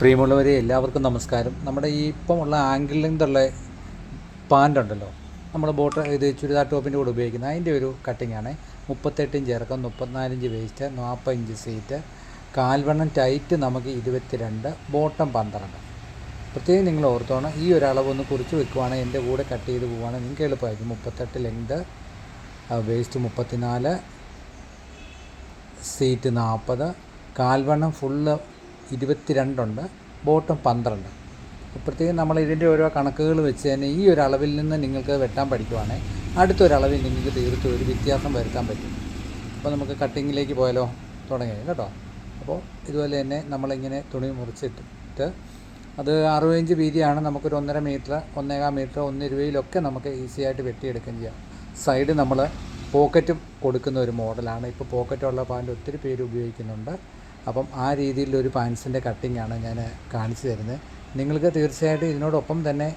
പ്രിയമുള്ളവരെ എല്ലാവർക്കും നമസ്കാരം. നമ്മുടെ ഈ ഇപ്പമുള്ള ആംഗിൾ ലെങ്തുള്ള പാന്റ് ഉണ്ടല്ലോ നമ്മൾ ബോട്ട് ഇത് ചുരിദാർ ടോപ്പിന്റെ കൂടെ ഉപയോഗിക്കുന്നത് അതിന്റെ ഒരു കട്ടിംഗ് ആണ് മുപ്പത്തെട്ട് ഇഞ്ച് ഇറക്കം മുപ്പത്തിനാലിഞ്ച് വേസ്റ്റ് നാൽപ്പത് ഇഞ്ച് സീറ്റ് കാൽവണ്ണം ടൈറ്റ് നമുക്ക് ഇരുപത്തിരണ്ട് ബോട്ടം പന്ത്രണ്ട്. പ്രത്യേകം നിങ്ങൾ ഓർത്തോണം ഈ ഒരു അളവ് ഒന്ന് കുറിച്ച് വെക്കുവാണെങ്കിൽ എന്റെ കൂടെ കട്ട് ചെയ്ത് പോവുകയാണെങ്കിൽ നിങ്ങൾക്ക് എളുപ്പമായിരിക്കും. മുപ്പത്തെട്ട് ലെങ്ത് വേസ്റ്റ് മുപ്പത്തിനാല് സീറ്റ് നാൽപ്പത് കാൽവണ്ണം ഫുള്ള് ഇരുപത്തിരണ്ടുണ്ട് ബോട്ടം പന്ത്രണ്ട്. പ്രത്യേകം നമ്മൾ ഇതിന്റെ ഓരോ കണക്കുകൾ വെച്ച് തന്നെ ഈ ഒരു അളവിൽ നിന്ന് നിങ്ങൾക്ക് വെട്ടാൻ പഠിക്കുവാണെങ്കിൽ അടുത്തൊരളവിൽ നിങ്ങൾക്ക് തീർത്തും ഒരു വ്യത്യാസം വരുത്താൻ പറ്റും. അപ്പോൾ നമുക്ക് കട്ടിങ്ങിലേക്ക് പോയാലോ? തുടങ്ങി കേട്ടോ? അപ്പോൾ ഇതുപോലെ തന്നെ നമ്മളിങ്ങനെ തുണി മുറിച്ചിട്ടിട്ട് അത് അറുപത് ഇഞ്ച് വീതിയാണ്. നമുക്കൊരു ഒന്നര മീറ്റർ ഒന്നേകാൽ മീറ്റർ ഒന്ന് രൂപയിലൊക്കെ നമുക്ക് ഈസി ആയിട്ട് വെട്ടിയെടുക്കുകയും ചെയ്യാം. സൈഡ് നമ്മൾ പോക്കറ്റ് കൊടുക്കുന്ന ഒരു മോഡലാണ്. ഇപ്പോൾ പോക്കറ്റുള്ള പാന്റ് ഒത്തിരി പേര് ഉപയോഗിക്കുന്നുണ്ട്. അപ്പം ആ രീതിയിലൊരു പാൻസിന്റെ കട്ടിങ്ങാണ് ഞാൻ കാണിച്ചു തരുന്നത്. നിങ്ങൾക്ക് തീർച്ചയായിട്ടും ഇതിനോടൊപ്പം തന്നെ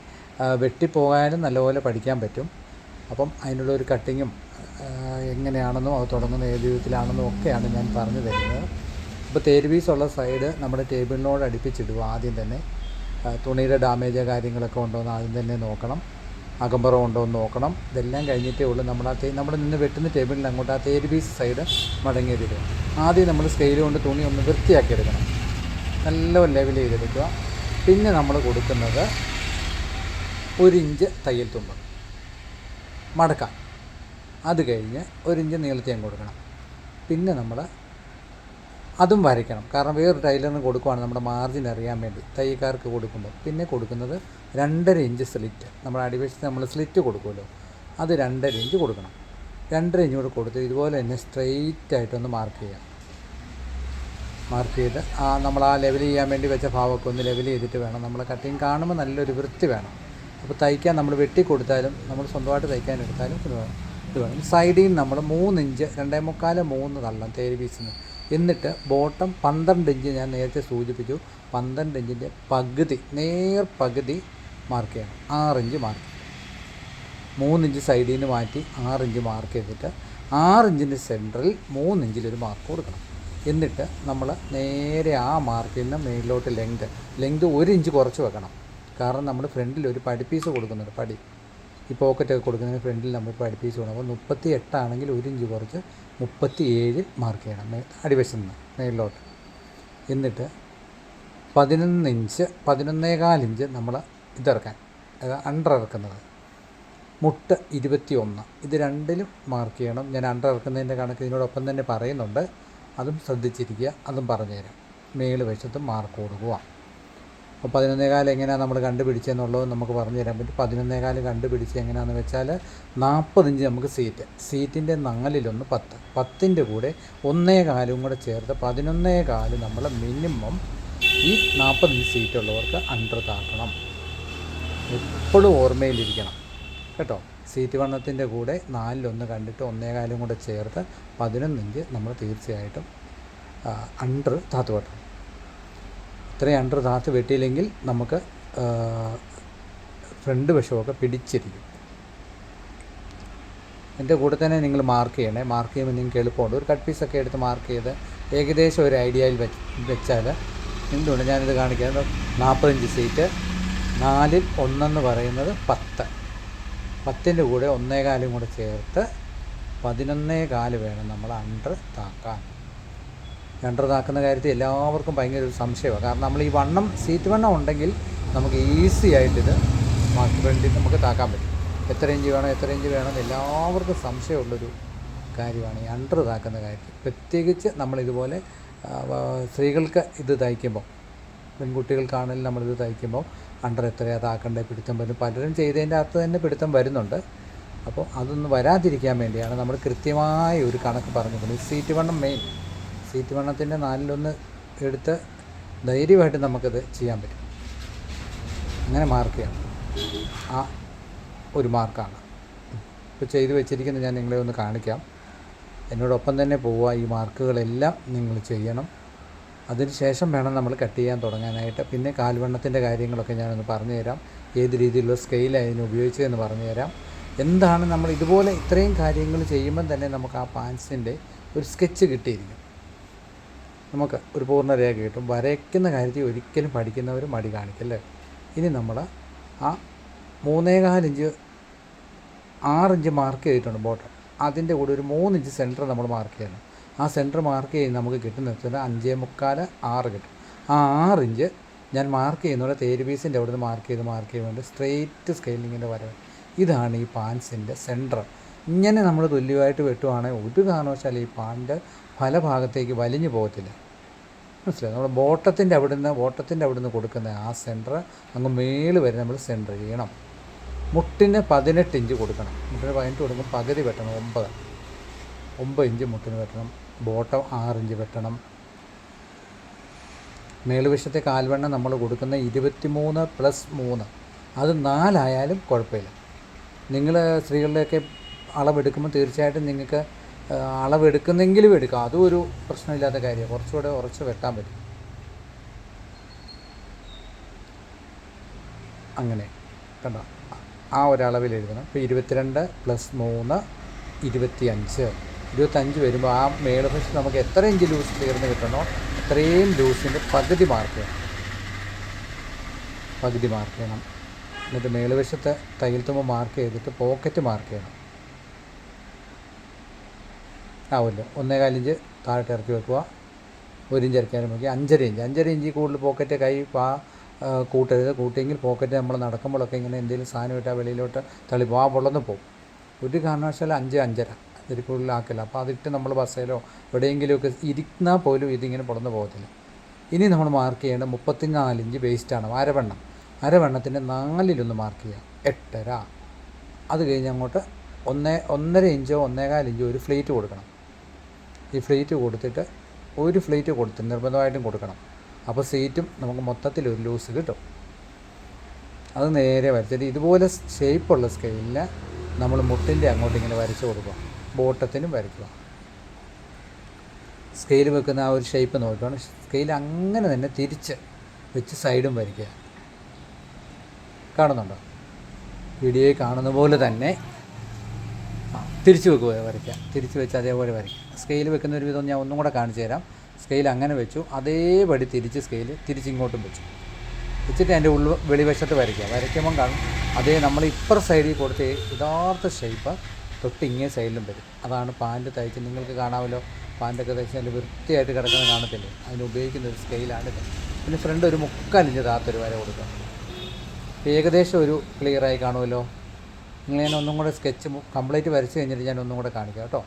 വെട്ടിപ്പോകാനും നല്ലപോലെ പഠിക്കാൻ പറ്റും. അപ്പം അതിനുള്ള ഒരു കട്ടിങ്ങും എങ്ങനെയാണെന്നും അത് തുടങ്ങുന്ന ഏത് വിധത്തിലാണെന്നോ ഒക്കെയാണ് ഞാൻ പറഞ്ഞു തരുന്നത്. അപ്പോൾ തേരുവീസുള്ള സൈഡ് നമ്മുടെ ടേബിളിനോട് അടുപ്പിച്ചിടുക ആദ്യം തന്നെ. തുണിയുടെ ഡാമേജ് കാര്യങ്ങളൊക്കെ ഉണ്ടോ എന്ന് ആദ്യം തന്നെ നോക്കണം. അകമ്പറം ഉണ്ടോ എന്ന് നോക്കണം. ഇതെല്ലാം കഴിഞ്ഞിട്ടേ ഉള്ളൂ. നമ്മൾ ആ നമ്മൾ നിന്ന് വെട്ടുന്ന ടേബിളിൽ അങ്ങോട്ട് ആ തേരുവീസ് സൈഡ് മടങ്ങിയിടുക ആദ്യം നമ്മൾ സ്കെയിൽ കൊണ്ട് തുണി ഒന്ന് വൃത്തിയാക്കി എടുക്കണം നല്ല ലെവൽ ചെയ്തെടുക്കുക. പിന്നെ നമ്മൾ കൊടുക്കുന്നത് ഒരു ഇഞ്ച് തയ്യൽ തുമ്പ്. മടക്കാം. അത് കഴിഞ്ഞ് ഒരു ഇഞ്ച് നീളത്തേം കൊടുക്കണം. പിന്നെ നമ്മൾ അതും വരയ്ക്കണം. കാരണം വേറൊരു ടൈലറിന് കൊടുക്കുവാണ് നമ്മുടെ മാർജിൻ അറിയാൻ വേണ്ടി. തയ്യക്കാർക്ക് കൊടുക്കുമ്പോൾ. പിന്നെ കൊടുക്കുന്നത് രണ്ടര ഇഞ്ച് സ്ലിറ്റ് നമ്മുടെ അടിവശത്ത് നമ്മൾ സ്ലിറ്റ് കൊടുക്കുമല്ലോ. അത് രണ്ടര ഇഞ്ച് കൊടുക്കണം. രണ്ടര ഇഞ്ച് കൂടെ കൊടുത്ത് ഇതുപോലെ തന്നെ സ്ട്രെയിറ്റ് ആയിട്ടൊന്ന് മാർക്ക് ചെയ്യാം. മാർക്ക് ചെയ്ത് ആ നമ്മൾ ആ ലെവൽ ചെയ്യാൻ വേണ്ടി വെച്ച ഭാവമൊക്കെ ഒന്ന് ലെവൽ ചെയ്തിട്ട് വേണം. നമ്മൾ കട്ടിങ് കാണുമ്പോൾ നല്ലൊരു വൃത്തി വേണം. അപ്പോൾ തയ്ക്കാൻ നമ്മൾ വെട്ടി കൊടുത്താലും നമ്മൾ സ്വന്തമായിട്ട് തയ്ക്കാൻ എടുത്താലും ഇത് വേണം. ഇത് വേണം. സൈഡിൽ നിന്ന് നമ്മൾ മൂന്ന് ഇഞ്ച് രണ്ടേ മുക്കാൽ മൂന്ന് തള്ളണം തേര് പീസിന് എന്നിട്ട് ബോട്ടം പന്ത്രണ്ട് ഇഞ്ച് ഞാൻ നേരത്തെ സൂചിപ്പിച്ചു. പന്ത്രണ്ട് ഇഞ്ചിന്റെ പകുതി നേർ പകുതി മാർക്ക് ചെയ്യണം. ആറ് ഇഞ്ച് മാർക്ക് മൂന്നിഞ്ച് സൈഡിൽ നിന്ന് മാറ്റി ആറിഞ്ച് മാർക്ക് ചെയ്തിട്ട് ആറിഞ്ചിന്റെ സെന്ററിൽ മൂന്നിഞ്ചിലൊരു മാർക്ക് കൊടുക്കണം. എന്നിട്ട് നമ്മൾ നേരെ ആ മാർക്കിൽ നിന്ന് മേലിലോട്ട് ലെങ്ത് ലെങ്ത് ഒരു ഇഞ്ച് കുറച്ച് വെക്കണം. കാരണം നമ്മൾ ഫ്രണ്ടിൽ ഒരു പടി പീസ് കൊടുക്കുന്നുണ്ട് പടി. ഈ പോക്കറ്റൊക്കെ കൊടുക്കുന്നതിന് ഫ്രണ്ടിൽ നമ്മൾ പടി പീസ് കൊടുക്കണം അപ്പോൾ മുപ്പത്തി എട്ടാണെങ്കിൽ ഒരു ഇഞ്ച് കുറച്ച് മുപ്പത്തി ഏഴ് മാർക്ക് ചെയ്യണം അടിവശത്ത് നിന്ന് മേലിലോട്ട് എന്നിട്ട് പതിനൊന്ന് ഇഞ്ച് പതിനൊന്നേകാൽ ഇഞ്ച് നമ്മൾ ഇതിറക്കാൻ അണ്ടർ ഇറക്കുന്നത്. മുട്ട് ഇരുപത്തി ഒന്ന് ഇത് രണ്ടിലും മാർക്ക് ചെയ്യണം. ഞാൻ അണ്ടർ ഇറക്കുന്നതിന്റെ കണക്ക് ഇതിനോടൊപ്പം തന്നെ പറയുന്നുണ്ട്. അതും ശ്രദ്ധിച്ചിരിക്കുക. അതും പറഞ്ഞുതരാം. മേൾ വശത്ത് മാർക്ക് കൊടുക്കുക. അപ്പോൾ പതിനൊന്നേകാൽ എങ്ങനെയാണ് നമ്മൾ കണ്ടുപിടിച്ചെന്നുള്ളത് നമുക്ക് പറഞ്ഞു തരാൻ പറ്റും. പതിനൊന്നേകാൽ കണ്ടുപിടിച്ച് എങ്ങനെയാണെന്ന് വെച്ചാൽ നാൽപ്പത് ഇഞ്ച് നമുക്ക് സീറ്റ് സീറ്റിന്റെ നാലിലൊന്ന് പത്ത്. പത്തിന്റെ കൂടെ ഒന്നേ കാലും കൂടെ ചേർത്ത് പതിനൊന്നേ കാൽ നമ്മൾ മിനിമം ഈ നാൽപ്പത് ഇഞ്ച് സീറ്റുള്ളവർക്ക് അണ്ടർ താക്കണം. എപ്പോഴും ഓർമ്മയിലിരിക്കണം. കേട്ടോ? സീറ്റ് വണ്ണത്തിന്റെ കൂടെ നാലിലൊന്ന് കണ്ടിട്ട് ഒന്നേകാലും കൂടെ ചേർത്ത് പതിനൊന്ന് ഇഞ്ച് നമ്മൾ തീർച്ചയായിട്ടും അണ്ടർ താത്ത് വെട്ടണം. ഇത്രയും അണ്ടർ താത്ത് വെട്ടിയില്ലെങ്കിൽ നമുക്ക് ഫ്രണ്ട് വശമൊക്കെ പിടിച്ചിരിക്കും. എന്റെ കൂടെ തന്നെ നിങ്ങൾ മാർക്ക് ചെയ്യണേ. മാർക്ക് ചെയ്യുമ്പോൾ നിങ്ങൾക്ക് എളുപ്പമുണ്ട്. ഒരു കട്ട് പീസൊക്കെ എടുത്ത് മാർക്ക് ചെയ്ത് ഏകദേശം ഒരു ഐഡിയയിൽ വെച്ച് വെച്ചാൽ എന്തുകൊണ്ട് ഞാനിത് കാണിക്കുന്നത് നാൽപ്പത്തഞ്ച് സീറ്റ് നാലിൽ ഒന്നെന്ന് പറയുന്നത് പത്ത്. പത്തിന്റെ കൂടെ ഒന്നേകാലും കൂടെ ചേർത്ത് പതിനൊന്നേ കാൽ വേണം നമ്മൾ അണ്ടർ താക്കാൻ. അണ്ടർ താക്കുന്ന കാര്യത്തിൽ എല്ലാവർക്കും ഭയങ്കര ഒരു സംശയമാണ്. കാരണം നമ്മൾ ഈ വണ്ണം സീറ്റ് വണ്ണം ഉണ്ടെങ്കിൽ നമുക്ക് ഈസി ആയിട്ടിത് മാർക്ക് വേണ്ടി നമുക്ക് താക്കാൻ പറ്റും. എത്ര ഇഞ്ച് വേണം എത്ര ഇഞ്ച് വേണം എല്ലാവർക്കും സംശയമുള്ളൊരു കാര്യമാണ് ഈ അണ്ടർ താക്കുന്ന കാര്യത്തിൽ. പ്രത്യേകിച്ച് നമ്മളിതുപോലെ സ്ത്രീകൾക്ക് ഇത് തയ്ക്കുമ്പോൾ പെൺകുട്ടികൾക്കാണെങ്കിലും നമ്മളിത് തയ്ക്കുമ്പോൾ അണ്ടർ എത്രയാ അതാക്കണ്ടേ പിടുത്തം വരും. പലരും ചെയ്തതിന്റെ അകത്ത് തന്നെ പിടുത്തം വരുന്നുണ്ട്. അപ്പോൾ അതൊന്നും വരാതിരിക്കാൻ വേണ്ടിയാണ് നമ്മൾ കൃത്യമായ ഒരു കണക്ക് പറഞ്ഞിരിക്കുന്നത്. സീറ്റ് വണ്ണം മെയിൻ സീറ്റ് വണ്ണത്തിന്റെ നാലിലൊന്ന് എടുത്ത് ധൈര്യമായിട്ട് നമുക്കത് ചെയ്യാൻ പറ്റും. അങ്ങനെ മാർക്ക് ചെയ്യണം ആ ഒരു മാർക്കാണ് ഇപ്പോൾ ചെയ്ത് വെച്ചിരിക്കുന്നത് ഞാൻ നിങ്ങളെ ഒന്ന് കാണിക്കാം. എന്നോടൊപ്പം തന്നെ പോവുക. ഈ മാർക്കുകളെല്ലാം നിങ്ങൾ ചെയ്യണം. അതിനുശേഷം വേണം നമ്മൾ കട്ട് ചെയ്യാൻ തുടങ്ങാനായിട്ട്. പിന്നെ കാൽവണ്ണത്തിന്റെ കാര്യങ്ങളൊക്കെ ഞാനൊന്ന് പറഞ്ഞു തരാം ഏത് രീതിയിലുള്ള സ്കെയിലാണ് അതിന് ഉപയോഗിച്ചതെന്ന് പറഞ്ഞു തരാം എന്താണ് നമ്മൾ ഇതുപോലെ ഇത്രയും കാര്യങ്ങൾ ചെയ്യുമ്പം തന്നെ നമുക്ക് ആ പാൻസിന്റെ ഒരു സ്കെച്ച് കിട്ടിയിരിക്കും. നമുക്ക് ഒരു പൂർണ രേഖ കിട്ടും. വരയ്ക്കുന്ന കാര്യത്തിൽ ഒരിക്കലും പഠിക്കുന്നവർ മടി കാണിക്കല്ലേ ഇനി നമ്മൾ ആ മൂന്നേകാൽ ഇഞ്ച് ആറിഞ്ച് മാർക്ക് ചെയ്തിട്ടുണ്ട് ബോട്ടം അതിന്റെ കൂടെ ഒരു മൂന്നിഞ്ച് സെന്റർ നമ്മൾ മാർക്ക് ചെയ്യണം. ആ സെന്റർ മാർക്ക് ചെയ്ത് നമുക്ക് കിട്ടുന്ന വെച്ചാൽ അഞ്ചേ മുക്കാൽ ആറ് കിട്ടും. ആ ആറ് ഇഞ്ച് ഞാൻ മാർക്ക് ചെയ്യുന്നവിടെ തേര് പീസിന്റെ അവിടുന്ന് മാർക്ക് ചെയ്ത് മാർക്ക് ചെയ്യുന്നുണ്ട് സ്ട്രെയിറ്റ് സ്കെയിലിങ്ങിന്റെ വരവ്. ഇതാണ് ഈ പാൻസിന്റെ സെന്റർ ഇങ്ങനെ നമ്മൾ തുല്യമായിട്ട് വെട്ടുവാണെങ്കിൽ ഒരു കാരണവശാലും ഈ പാന്റെ പല ഭാഗത്തേക്ക് വലിഞ്ഞു പോകത്തില്ല. മനസ്സിലായി? നമ്മൾ ബോട്ടത്തിന്റെ അവിടുന്ന് ബോട്ടത്തിന്റെ അവിടുന്ന് കൊടുക്കുന്ന ആ സെന്റർ അങ്ങ് മേൾ വരെ നമ്മൾ സെന്റർ ചെയ്യണം. മുട്ടിന് പതിനെട്ട് ഇഞ്ച് കൊടുക്കണം. മുട്ടിന് പതിനെട്ട് കൊടുക്കുമ്പോൾ പകുതി വെട്ടണം ഒമ്പത്. ഒമ്പത് ഇഞ്ച് മുട്ടിന് വെട്ടണം ബോട്ടം ആറ് ഇഞ്ച് വെട്ടണം. മേലുവശത്തെ കാൽവെണ്ണ നമ്മൾ കൊടുക്കുന്ന ഇരുപത്തിമൂന്ന് പ്ലസ് മൂന്ന്. അത് നാലായാലും കുഴപ്പമില്ല. നിങ്ങൾ സ്ത്രീകളുടെയൊക്കെ അളവെടുക്കുമ്പോൾ തീർച്ചയായിട്ടും നിങ്ങൾക്ക് അളവെടുക്കുന്നെങ്കിലും എടുക്കാം. അതും ഒരു പ്രശ്നമില്ലാത്ത കാര്യമാണ്. കുറച്ചുകൂടെ ഉറച്ച് വെട്ടാൻ പറ്റും. അങ്ങനെ കണ്ടോ? ആ ഒരളവിൽ എഴുതണം. ഇപ്പോൾ ഇരുപത്തിരണ്ട് പ്ലസ് മൂന്ന് ഇരുപത്തിയഞ്ച്. ഇരുപത്തഞ്ച് വരുമ്പോൾ ആ മേളുവശത്ത് നമുക്ക് എത്ര ഇഞ്ച് ലൂസ് തീർന്ന് കിട്ടണോ അത്രയും ലൂസിന്റെ പകുതി മാർക്ക് ചെയ്യണം പകുതി മാർക്ക് ചെയ്യണം എന്നിട്ട് മേളുവശത്ത് തയ്യൽ തുമ്പ് മാർക്ക് ചെയ്തിട്ട് പോക്കറ്റ് മാർക്ക് ചെയ്യണം. ആവുമല്ലോ ഒന്നേകാലിഞ്ച് താഴോട്ട് ഇറക്കി വെക്കുക. ഒരു ഇഞ്ച് ഇറക്കിയാലും നോക്കി അഞ്ചര ഇഞ്ച്. അഞ്ചര ഇഞ്ച് കൂടുതൽ പോക്കറ്റ് കൈ പാ കൂട്ടരുത്. കൂട്ടിയെങ്കിൽ പോക്കറ്റ് നമ്മൾ നടക്കുമ്പോഴൊക്കെ ഇങ്ങനെ എന്തെങ്കിലും സാധനം ഇട്ടാൽ വെളിയിലോട്ട് തളിപ്പോൾ ആ പൊളന്ന് പോകും. ഒരു കാരണവശാലും അഞ്ച് അഞ്ചര. കൂടുതലാക്കില്ല അപ്പോൾ അതിട്ട് നമ്മൾ ബസ്സിലോ എവിടെയെങ്കിലുമൊക്കെ ഇരുന്നാൽ പോലും ഇതിങ്ങനെ പൊളന്ന് പോകത്തില്ല. ഇനി നമ്മൾ മാർക്ക് ചെയ്യേണ്ട മുപ്പത്തിനാല് ഇഞ്ച് വേസ്റ്റാണ് അരവണ്ണം. അരവണ്ണത്തിന്റെ നാലിലൊന്ന് മാർക്ക് ചെയ്യുക എട്ടര. അത് കഴിഞ്ഞ് അങ്ങോട്ട് ഒന്നേ ഒന്നര ഇഞ്ചോ ഒന്നേകാൽ ഇഞ്ചോ ഒരു ഫ്ലേറ്റ് കൊടുക്കണം. ഈ ഫ്ലേറ്റ് കൊടുത്തിട്ട് ഒരു ഫ്ലേറ്റ് കൊടുത്ത് നിർബന്ധമായിട്ടും കൊടുക്കണം. അപ്പോൾ സീറ്റും നമുക്ക് മൊത്തത്തിൽ ഒരു ലൂസ് കിട്ടും. അത് നേരെ വരച്ചിട്ട് ഇതുപോലെ ഷേപ്പുള്ള സ്കെയിലിൽ നമ്മൾ മുട്ടിന്റെ അങ്ങോട്ട് ഇങ്ങനെ വരച്ച് കൊടുക്കുക ബോട്ടത്തിനും വരയ്ക്കുക. സ്കെയിൽ വെക്കുന്ന ആ ഒരു ഷേപ്പ് നോക്കുകയാണ് സ്കെയിൽ അങ്ങനെ തന്നെ തിരിച്ച് വെച്ച് സൈഡും വരയ്ക്കുക. കാണുന്നുണ്ടോ? വീഡിയോയിൽ കാണുന്ന പോലെ തന്നെ തിരിച്ച് വെക്കുക വരയ്ക്കുക. തിരിച്ച് വെച്ച് അതേപോലെ വരയ്ക്കുക. സ്കെയിൽ വെക്കുന്ന ഒരു വിധം ഞാൻ ഒന്നും കൂടെ കാണിച്ചു തരാം. സ്കെയിൽ അങ്ങനെ വെച്ചു. അതേപടി തിരിച്ച് സ്കെയിൽ തിരിച്ചിങ്ങോട്ടും വെച്ചു. വെച്ചിട്ട് അതിന്റെ ഉള്ളു വെളിവശത്ത് വരയ്ക്കുക. വരയ്ക്കുമ്പം കാണും. അതേ നമ്മൾ ഇപ്പുറ സൈഡിൽ കൊടുത്ത യഥാർത്ഥ ഷേപ്പ് തൊട്ട് ഇങ്ങേ സൈഡിലും വരും. അതാണ് പാന്റ് തയ്ച്ച് നിങ്ങൾക്ക് കാണാമല്ലോ. പാന്റൊക്കെ തയ്ച്ച് നല്ല വൃത്തിയായിട്ട് കിടക്കുന്നത് കാണത്തില്ലേ? അതിന് ഉപയോഗിക്കുന്ന ഒരു സ്കെയിലാണിത് പിന്നെ ഫ്രണ്ട് ഒരു മുക്കാലിഞ്ച് താത്തൊരു വര കൊടുക്കാം. ഏകദേശം ഒരു ക്ലിയറായി കാണുമല്ലോ. നിങ്ങൾ ഞാൻ ഒന്നും കൂടെ സ്കെച്ച് കംപ്ലീറ്റ് വരച്ച് കഴിഞ്ഞിട്ട് ഞാൻ ഒന്നും കൂടെ കാണിക്കാം കേട്ടോ.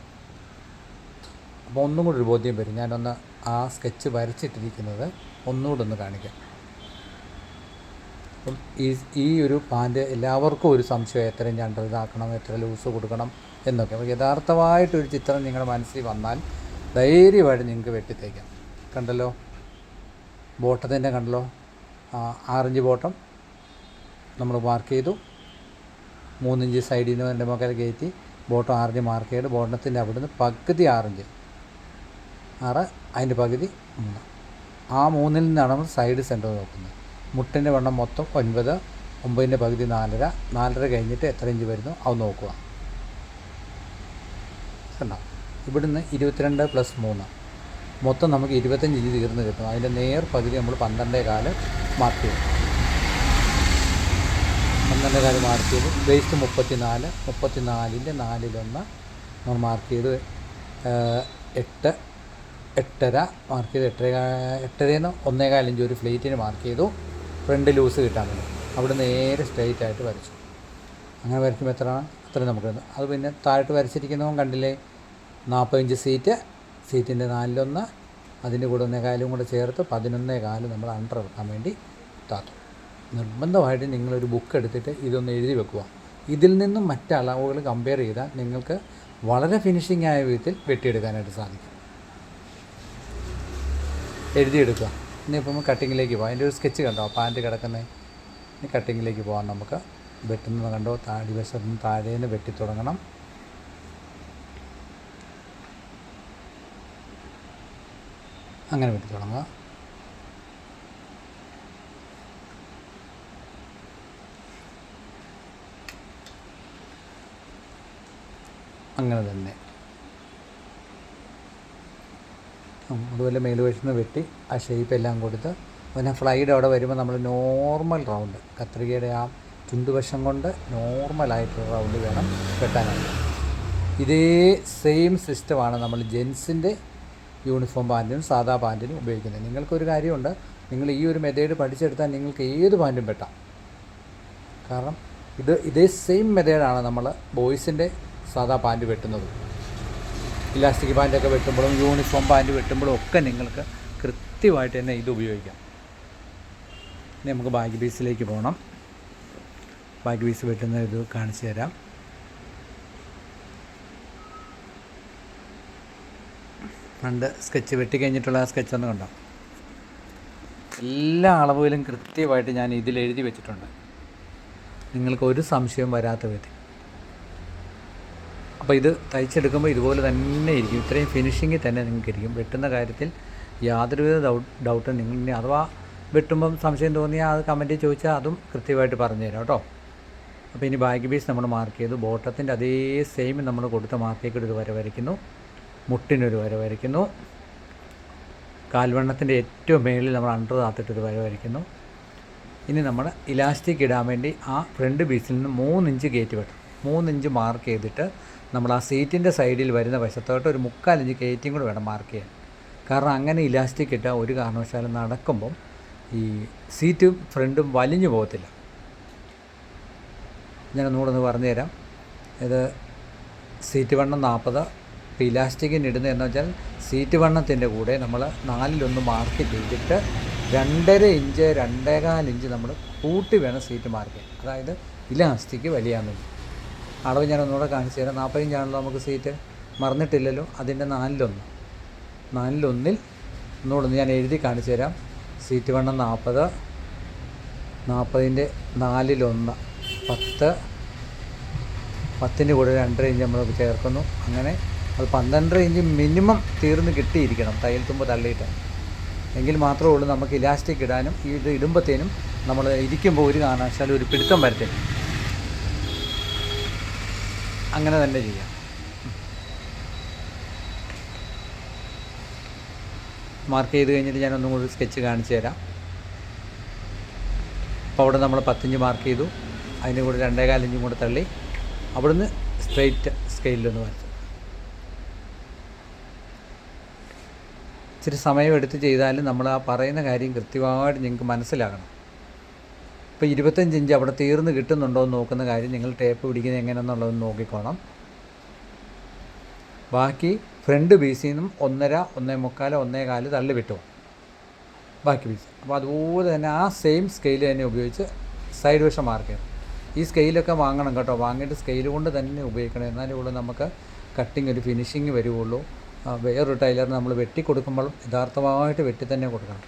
അപ്പോൾ ഒന്നും കൂടെ ഒരു ബോധ്യം വരും. ഞാനൊന്ന് ആ സ്കെച്ച് വരച്ചിട്ടിരിക്കുന്നത് ഒന്നുകൂടെ ഒന്ന് കാണിക്കാം. അപ്പം ഈ ഈ ഒരു പാന്റ് എല്ലാവർക്കും ഒരു സംശയം. എത്ര ഞണ്ടതാക്കണം എത്ര ലൂസ് കൊടുക്കണം എന്നൊക്കെ. അപ്പോൾ യഥാർത്ഥമായിട്ടൊരു ചിത്രം നിങ്ങളുടെ മനസ്സിൽ വന്നാൽ ധൈര്യമായിട്ട് നിങ്ങൾക്ക് വെട്ടിത്തേക്കാം. കണ്ടല്ലോ? ബോട്ടത്തിന്റെ കണ്ടല്ലോ? ആറിഞ്ച് ബോട്ടം നമ്മൾ മാർക്ക് ചെയ്തു. മൂന്നിഞ്ച് സൈഡിൽ നിന്ന് എന്റെ മക്കൾ കയറ്റി ബോട്ടം ആറിഞ്ച് മാർക്ക് ചെയ്ത്. ബോട്ടത്തിന്റെ അവിടുന്ന് പകുതി ആറിഞ്ച്. ആറ് അതിന്റെ പകുതി മൂന്ന്. ആ മൂന്നിൽ നിന്നാണ് നമ്മൾ സൈഡ് സെന്റർ നോക്കുന്നത്. മുട്ടിന്റെ വണ്ണം മൊത്തം ഒൻപത് ഒമ്പതിന്റെ പകുതി നാലര. നാലര കഴിഞ്ഞിട്ട് എത്ര ഇഞ്ച് വരുന്നു? അത് നോക്കുക. കണ്ടോ? ഇവിടുന്ന് ഇരുപത്തിരണ്ട് പ്ലസ് മൂന്ന്. മൊത്തം നമുക്ക് ഇരുപത്തഞ്ച് ഇഞ്ച് തീർന്ന് കിട്ടും. അതിന്റെ നേർ പകുതി നമ്മൾ പന്ത്രണ്ടേ കാൽ മാർക്ക് ചെയ്യും പന്ത്രണ്ടേ കാൽ മാർക്ക് ചെയ്തു. വേസ്റ്റ് മുപ്പത്തി നാല് മുപ്പത്തി നാലിന്റെ നാലിലൊന്ന് നമ്മൾ മാർക്ക് ചെയ്ത്. എട്ട് എട്ടര മാർക്ക് ചെയ്ത്. എട്ടര എട്ടരയെന്ന് ഒന്നേകാലിഞ്ച് ഒരു ഫ്ലേറ്റിന് മാർക്ക് ചെയ്തു. ഫ്രണ്ട് ലൂസ് കിട്ടാൻ വേണ്ടി അവിടെ നേരെ സ്ട്രെയിറ്റ് ആയിട്ട് വരച്ചു. അങ്ങനെ വരയ്ക്കുമ്പോൾ എത്ര അത്ര നമുക്ക്. അത് പിന്നെ താഴോട്ട് വരച്ചിരിക്കുന്നവൻ കണ്ടില്ലേ? നാൽപ്പത് ഇഞ്ച് സീറ്റ്. സീറ്റിന്റെ നാലിലൊന്ന്. അതിന്റെ കൂടെ ഒന്നേ കാലും കൂടെ ചേർത്ത് പതിനൊന്നേ കാൽ നമ്മൾ അണ്ടർ വെക്കാൻ വേണ്ടി താത്തു. നിർബന്ധമായിട്ട് നിങ്ങളൊരു ബുക്ക് എടുത്തിട്ട് ഇതൊന്ന് എഴുതി വെക്കുക. ഇതിൽ നിന്നും മറ്റ് അളവുകൾ കമ്പയർ ചെയ്താൽ നിങ്ങൾക്ക് വളരെ ഫിനിഷിംഗ് ആയ വിധത്തിൽ വെട്ടിയെടുക്കാനായിട്ട് സാധിക്കും. എഴുതിയെടുക്കുക. ഇനിയിപ്പം കട്ടിങ്ങിലേക്ക് പോകാം അതിന്റെ ഒരു സ്കെച്ച് കണ്ടോ? പാന്റ് കിടക്കുന്നത്. ഇനി കട്ടിങ്ങിലേക്ക് പോകാം നമുക്ക്. വെട്ടുന്നത് കണ്ടോ? താടി വശത്ത് നിന്ന് താഴേന്ന് വെട്ടിത്തുടങ്ങണം അങ്ങനെ വെട്ടിത്തുടങ്ങുക അങ്ങനെ തന്നെ. അതുപോലെ മേലുവശത്ത് വെട്ടി ആ ഷേപ്പ് എല്ലാം കൊടുത്ത് പിന്നെ ഫ്ലൈഡ് അവിടെ വരുമ്പോൾ നമ്മൾ നോർമൽ റൗണ്ട് കത്രികയുടെ ആ ചുണ്ടുവശം കൊണ്ട് നോർമലായിട്ടുള്ള റൗണ്ട് വേണം കെട്ടാനായിട്ട്. ഇതേ സെയിം സിസ്റ്റമാണ് നമ്മൾ ജെൻസിന്റെ യൂണിഫോം പാന്റിനും സാധാ പാന്റിനും ഉപയോഗിക്കുന്നത്. നിങ്ങൾക്കൊരു കാര്യമുണ്ട് നിങ്ങൾ ഈ ഒരു മെത്തേഡ് പഠിച്ചെടുത്താൽ നിങ്ങൾക്ക് ഏത് പാന്റും വെട്ടാം കാരണം ഇത് ഇതേ സെയിം മെത്തേഡാണ് നമ്മൾ ബോയ്സിന്റെ സാധാ പാന്റ് വെട്ടുന്നത്. ഇലാസ്റ്റിക് പാന്റൊക്കെ വെട്ടുമ്പോഴും യൂണിഫോം പാന്റ് വെട്ടുമ്പോഴും ഒക്കെ നിങ്ങൾക്ക് കൃത്യമായിട്ട് തന്നെ ഇത് ഉപയോഗിക്കാം. ഇനി നമുക്ക് ബാഗ് പീസിലേക്ക് പോകണം ബാഗ് പീസ് വെട്ടുന്ന ഇത് കാണിച്ചു തരാം. പണ്ട് സ്കെച്ച് വെട്ടി കഴിഞ്ഞിട്ടുള്ള ആ സ്കെച്ച് ഒന്ന് കണ്ടോ? എല്ലാ അളവിലും കൃത്യമായിട്ട് ഞാൻ ഇതിൽ എഴുതി വെച്ചിട്ടുണ്ട്. നിങ്ങൾക്ക് ഒരു സംശയവും വരാത്ത വിധം അപ്പോൾ ഇത് തയ്ച്ചെടുക്കുമ്പോൾ ഇതുപോലെ തന്നെ ഇരിക്കും. ഇത്രയും ഫിനിഷിങ്ങിൽ തന്നെ നിങ്ങൾക്ക് ഇരിക്കും. വെട്ടുന്ന കാര്യത്തിൽ യാതൊരുവിധ ഡൗട്ട് ഡൗട്ടും നിങ്ങൾ അഥവാ വെട്ടുമ്പം സംശയം തോന്നിയാൽ അത് കമന്റിൽ ചോദിച്ചാൽ അതും കൃത്യമായിട്ട് പറഞ്ഞു തരാം കേട്ടോ. അപ്പോൾ ഇനി ബാഗ് പീസ് നമ്മൾ മാർക്ക് ചെയ്തു. ബോട്ടത്തിന്റെ അതേ സെയിം നമ്മൾ കൊടുത്ത മാർക്കേക്കിട്ട് ഒരു വര വരയ്ക്കുന്നു. മുട്ടിനൊരു വര വരയ്ക്കുന്നു. കാൽവണ്ണത്തിന്റെ ഏറ്റവും മേളിൽ നമ്മൾ അണ്ടർ താത്തിട്ടൊരു വര വരയ്ക്കുന്നു. ഇനി നമ്മൾ ഇലാസ്റ്റിക് ഇടാൻ വേണ്ടി ആ ഫ്രണ്ട് പീസിൽ നിന്ന് മൂന്നിഞ്ച് കയറ്റി വെട്ടും മൂന്നിഞ്ച് മാർക്ക് ചെയ്തിട്ട് നമ്മൾ ആ സീറ്റിന്റെ സൈഡിൽ വരുന്ന വശത്തോട്ട് ഒരു മുക്കാലിഞ്ച് കയറ്റിയും കൂടെ വേണം മാർക്ക് ചെയ്യാൻ. കാരണം അങ്ങനെ ഇലാസ്റ്റിക് ഇട്ടാൽ ഒരു കാരണവശാലും നടക്കുമ്പം ഈ സീറ്റും ഫ്രണ്ടും വലിഞ്ഞു പോകത്തില്ല. ഞാനൊന്നുകൂടെ ഒന്ന് പറഞ്ഞു തരാം ഇത് സീറ്റ് വണ്ണം നാൽപ്പത് ഇപ്പോൾ ഇലാസ്റ്റിക്കിന് ഇടുന്നത് എന്ന് വെച്ചാൽ സീറ്റ് വണ്ണത്തിന്റെ കൂടെ നമ്മൾ നാലിലൊന്ന് മാർക്ക് ചെയ്തിട്ട് രണ്ടര ഇഞ്ച് രണ്ടേകാൽ ഇഞ്ച് നമ്മൾ കൂട്ടി വേണം സീറ്റ് മാർക്ക് അതായത് ഇലാസ്റ്റിക് വലിയാൻ വേണ്ടി അളവ് ഞാൻ ഒന്നുകൂടെ കാണിച്ചു തരാം. നാൽപ്പത് ഇഞ്ചാണല്ലോ നമുക്ക് സീറ്റ് മറന്നിട്ടില്ലല്ലോ. അതിന്റെ നാലിലൊന്ന്. നാലിലൊന്നിൽ ഒന്നുകൂടെ ഒന്ന് ഞാൻ എഴുതി കാണിച്ചു തരാം. സീറ്റ് വണ്ണം നാൽപ്പത് നാൽപ്പതിന്റെ നാലിലൊന്ന്. പത്ത്. പത്തിന്റെ കൂടെ രണ്ടര ഇഞ്ച് നമ്മൾ ചേർക്കുന്നു. അങ്ങനെ അത് പന്ത്രണ്ടര ഇഞ്ച് മിനിമം തീർന്ന് കിട്ടിയിരിക്കണം. തയ്യൽ തുമ്പ് തള്ളിയിട്ട്. എങ്കിൽ മാത്രമേ ഉള്ളൂ നമുക്ക് ഇലാസ്റ്റിക് ഇടാനും ഇത് ഇടുമ്പത്തേനും നമ്മൾ ഇരിക്കുമ്പോൾ ഒരു കാരണവശാലും ഒരു പിടുത്തം വരത്തില്ല അങ്ങനെ തന്നെ ചെയ്യാം. മാർക്ക് ചെയ്ത് കഴിഞ്ഞിട്ട് ഞാൻ ഒന്നും കൂടി സ്കെച്ച് കാണിച്ചു തരാം. അപ്പോൾ അവിടെ നമ്മൾ പത്തിഞ്ച് മാർക്ക് ചെയ്തു. അതിന്റെ കൂടെ രണ്ടേകാൽ ഇഞ്ചും കൂടെ തള്ളി അവിടുന്ന് സ്ട്രെയിറ്റ് സ്കെയിലൊന്ന് വരച്ചു ഇച്ചിരി സമയമെടുത്ത് ചെയ്താലും നമ്മൾ ആ പറയുന്ന കാര്യം കൃത്യമായിട്ട് നിങ്ങൾക്ക് മനസ്സിലാകണം. ഇപ്പോൾ ഇരുപത്തഞ്ച് ഇഞ്ച് അവിടെ തീർന്ന് കിട്ടുന്നുണ്ടോ എന്ന് നോക്കുന്ന കാര്യം നിങ്ങൾ ടേപ്പ് പിടിക്കുന്നത് എങ്ങനെയെന്നുള്ളതെന്ന് നോക്കിക്കോണം. ബാക്കി ഫ്രണ്ട് ബീസിൽ നിന്നും ഒന്നര ഒന്നേ മുക്കാൽ ഒന്നേ കാൽ തള്ളി വിട്ടു. ബാക്കി ബീസ് അപ്പോൾ അതുപോലെ തന്നെ ആ സെയിം സ്കെയിൽ തന്നെ ഉപയോഗിച്ച് സൈഡ് വശം മാർക്ക് ചെയ്യണം. ഈ സ്കെയിലൊക്കെ വാങ്ങണം കേട്ടോ. വാങ്ങിയിട്ട് സ്കെയിൽ കൊണ്ട് തന്നെ ഉപയോഗിക്കണം. എന്നാലേ ഉള്ളൂ നമുക്ക് കട്ടിങ് ഒരു ഫിനിഷിങ് വരുവുള്ളൂ. വേറൊരു ടൈലർ നമ്മൾ വെട്ടി കൊടുക്കുമ്പോൾ യഥാർത്ഥമായിട്ട് വെട്ടി തന്നെ കൊടുക്കണം.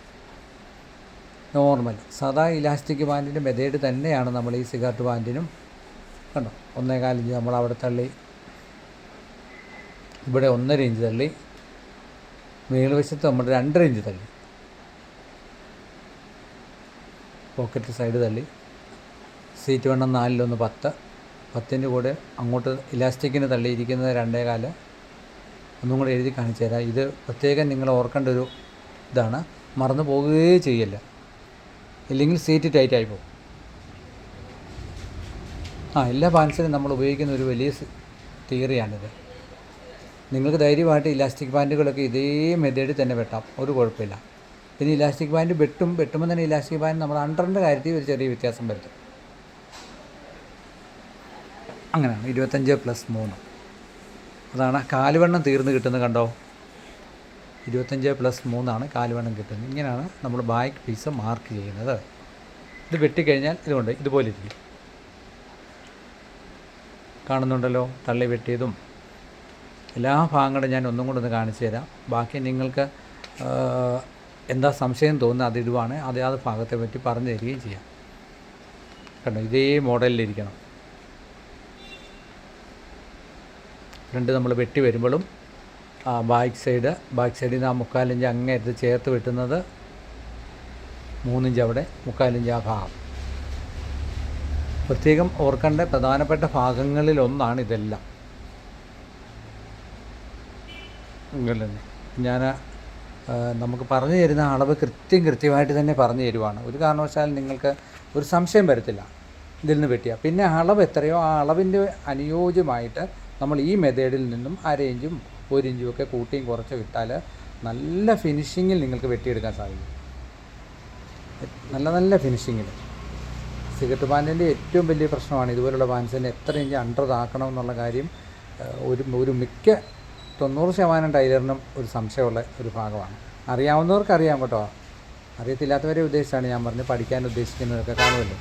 നോർമൽ സാധാ ഇലാസ്റ്റിക് പാന്റിന്റെ മെതേഡ് തന്നെയാണ് നമ്മൾ ഈ സിഗരറ്റ് ബാൻഡിനും കണ്ടോ? ഒന്നേകാൽ ഇഞ്ച് നമ്മൾ അവിടെ തള്ളി. ഇവിടെ ഒന്നര ഇഞ്ച് തള്ളി. മേൽവശത്ത് നമ്മൾ രണ്ടര ഇഞ്ച് തള്ളി. പോക്കറ്റ് സൈഡ് തള്ളി. സീറ്റ് വണ്ണം നാലിലൊന്ന് പത്ത്. പത്തിന്റെ കൂടെ അങ്ങോട്ട് ഇലാസ്റ്റിക്കിന് തള്ളിയിരിക്കുന്നത് രണ്ടേ കാൽ. ഒന്നും കൂടെ എഴുതി കാണിച്ചു തരാം. ഇത് പ്രത്യേകം നിങ്ങൾ ഓർക്കേണ്ട ഒരു ഇതാണ്. മറന്നു പോകുകയേ ചെയ്യില്ല. ഇല്ലെങ്കിൽ സീറ്റ് ടൈറ്റായി പോകും. ആ എല്ലാ പാൻസിനും നമ്മൾ ഉപയോഗിക്കുന്ന ഒരു വലിയ തിയറിയാണിത്. നിങ്ങൾക്ക് ധൈര്യമായിട്ട് ഇലാസ്റ്റിക് പാന്റുകളൊക്കെ ഇതേ മെത്തേഡിൽ തന്നെ വെട്ടാം. ഒരു കുഴപ്പമില്ല. പിന്നെ ഇലാസ്റ്റിക് പാന്റ് വെട്ടും വെട്ടുമ്പോൾ തന്നെ ഇലാസ്റ്റിക് പാന്റ് നമ്മൾ അണ്ടറിന്റെ കാര്യത്തിൽ ഒരു ചെറിയ വ്യത്യാസം വരുത്തും. അങ്ങനെയാണ്. ഇരുപത്തഞ്ച് പ്ലസ് മൂന്ന്. അതാണ് കാലുവണ്ണം തീർന്ന് കിട്ടുന്നത് കണ്ടോ? ഇരുപത്തഞ്ച് പ്ലസ് മൂന്നാണ് കാലുവണ്ണം കിട്ടുന്നത്. ഇങ്ങനെയാണ് നമ്മൾ ബാക്ക് പീസ് മാർക്ക് ചെയ്യുന്നത്. ഇത് വെട്ടിക്കഴിഞ്ഞാൽ ഇതുകൊണ്ട് ഇതുപോലെ ഇരിക്കും. കാണുന്നുണ്ടല്ലോ? തള്ളി വെട്ടിയതും. എല്ലാ ഭാഗങ്ങളും ഞാൻ ഒന്നും കൂടെ ഒന്ന് കാണിച്ചു തരാം. ബാക്കി നിങ്ങൾക്ക് എന്താ സംശയം തോന്നുന്നത് അതിടുവാണ് അതേ അത് ഭാഗത്തെ പറ്റി പറഞ്ഞു തരികയും ചെയ്യാം. കണ്ടോ? ഇതേ മോഡലിലിരിക്കണം ഫ്രണ്ട് നമ്മൾ വെട്ടി വരുമ്പോഴും ബാക്ക് സൈഡ് ബാക്ക് സൈഡിൽ നിന്ന് ആ മുക്കാലിഞ്ച് അങ്ങേ ചേർത്ത് വെട്ടുന്നത് മൂന്നിഞ്ച് അവിടെ മുക്കാലിഞ്ച് ആ ഭാഗം. പ്രത്യേകം ഓർക്കേണ്ട പ്രധാനപ്പെട്ട ഭാഗങ്ങളിൽ ഒന്നാണ് ഇതെല്ലാം ഞാൻ നമുക്ക് പറഞ്ഞു തരുന്ന അളവ് കൃത്യം കൃത്യമായിട്ട് തന്നെ പറഞ്ഞു തരുവാണ്. ഒരു കാരണവശാലും നിങ്ങൾക്ക് ഒരു സംശയം വരത്തില്ല. ഇതിൽ നിന്ന് വെട്ടിയ. പിന്നെ അളവ് എത്രയോ? ആ അളവിന്റെ അനുയോജ്യമായിട്ട് നമ്മൾ ഈ മെത്തേഡിൽ നിന്നും അരയിഞ്ചും ഒരു ഇഞ്ചും ഒക്കെ കൂട്ടിയും കുറച്ച് ഇട്ടാൽ നല്ല ഫിനിഷിങ്ങിൽ നിങ്ങൾക്ക് വെട്ടിയെടുക്കാൻ സാധിക്കും. നല്ല നല്ല ഫിനിഷിങ്ങിൽ സിഗരറ്റ് പാന്റിന്റെ ഏറ്റവും വലിയ പ്രശ്നമാണ് ഇതുപോലുള്ള പാൻസിന് എത്ര ഇഞ്ച് അണ്ടർ താക്കണം എന്നുള്ള കാര്യം ഒരു ഒരു മിക്ക തൊണ്ണൂറ് ശതമാനം ടൈലറിനും ഒരു സംശയമുള്ള ഒരു ഭാഗമാണ്. അറിയാവുന്നവർക്ക് അറിയാം കേട്ടോ. അറിയത്തില്ലാത്തവരെ ഉദ്ദേശിച്ചാണ് ഞാൻ പറഞ്ഞ് പഠിക്കാൻ ഉദ്ദേശിക്കുന്നതൊക്കെ കാണുമല്ലോ.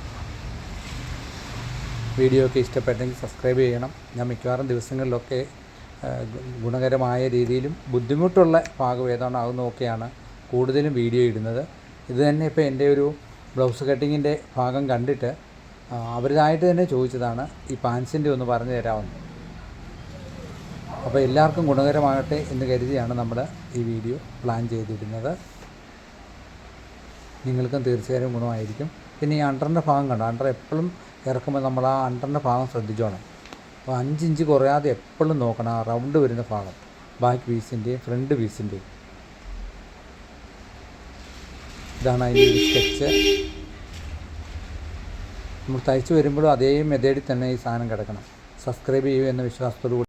വീഡിയോ ഒക്കെ ഇഷ്ടപ്പെട്ടെങ്കിൽ സബ്സ്ക്രൈബ് ചെയ്യണം. ഞാൻ മിക്കവാറും ദിവസങ്ങളിലൊക്കെ ഗുണകരമായ രീതിയിലും ബുദ്ധിമുട്ടുള്ള ഭാഗം നോക്കിയാണ് കൂടുതലും വീഡിയോ ഇടുന്നത്. ഇത് തന്നെ ഇപ്പോൾ എന്റെ ഒരു ബ്ലൗസ് കട്ടിങ്ങിന്റെ ഭാഗം കണ്ടിട്ട് അവരിതായിട്ട് തന്നെ ചോദിച്ചതാണ് ഈ പാൻസിന്റെ ഒന്ന് പറഞ്ഞു തരാമെന്ന് അപ്പോൾ എല്ലാവർക്കും ഗുണകരമാകട്ടെ എന്ന് കരുതിയാണ് നമ്മൾ ഈ വീഡിയോ പ്ലാൻ ചെയ്തിരുന്നത്. നിങ്ങൾക്കും തീർച്ചയായും ഗുണമായിരിക്കും. പിന്നെ ഈ അണ്ടറിന്റെ ഭാഗം കണ്ടോ? അണ്ടർ എപ്പോഴും ഇറക്കുമ്പോൾ നമ്മൾ ആ അണ്ടറിന്റെ ഭാഗം ശ്രദ്ധിച്ചോണം. അപ്പോൾ അഞ്ച് ഇഞ്ച് കുറയാതെ എപ്പോഴും നോക്കണം. ആ റൗണ്ട് വരുന്ന ഭാഗം. ബാക്ക് പീസിന്റെയും ഫ്രണ്ട് പീസിന്റെയും. ഇതാണ് അതിന്റെ ഒരു സ്കെച്ച്. നമ്മൾ തയ്ച്ച് വരുമ്പോഴും അതേ മെതേഡിൽ തന്നെ ഈ സാധനം കിടക്കണം. സബ്സ്ക്രൈബ് ചെയ്യൂ എന്ന വിശ്വാസത്തോടു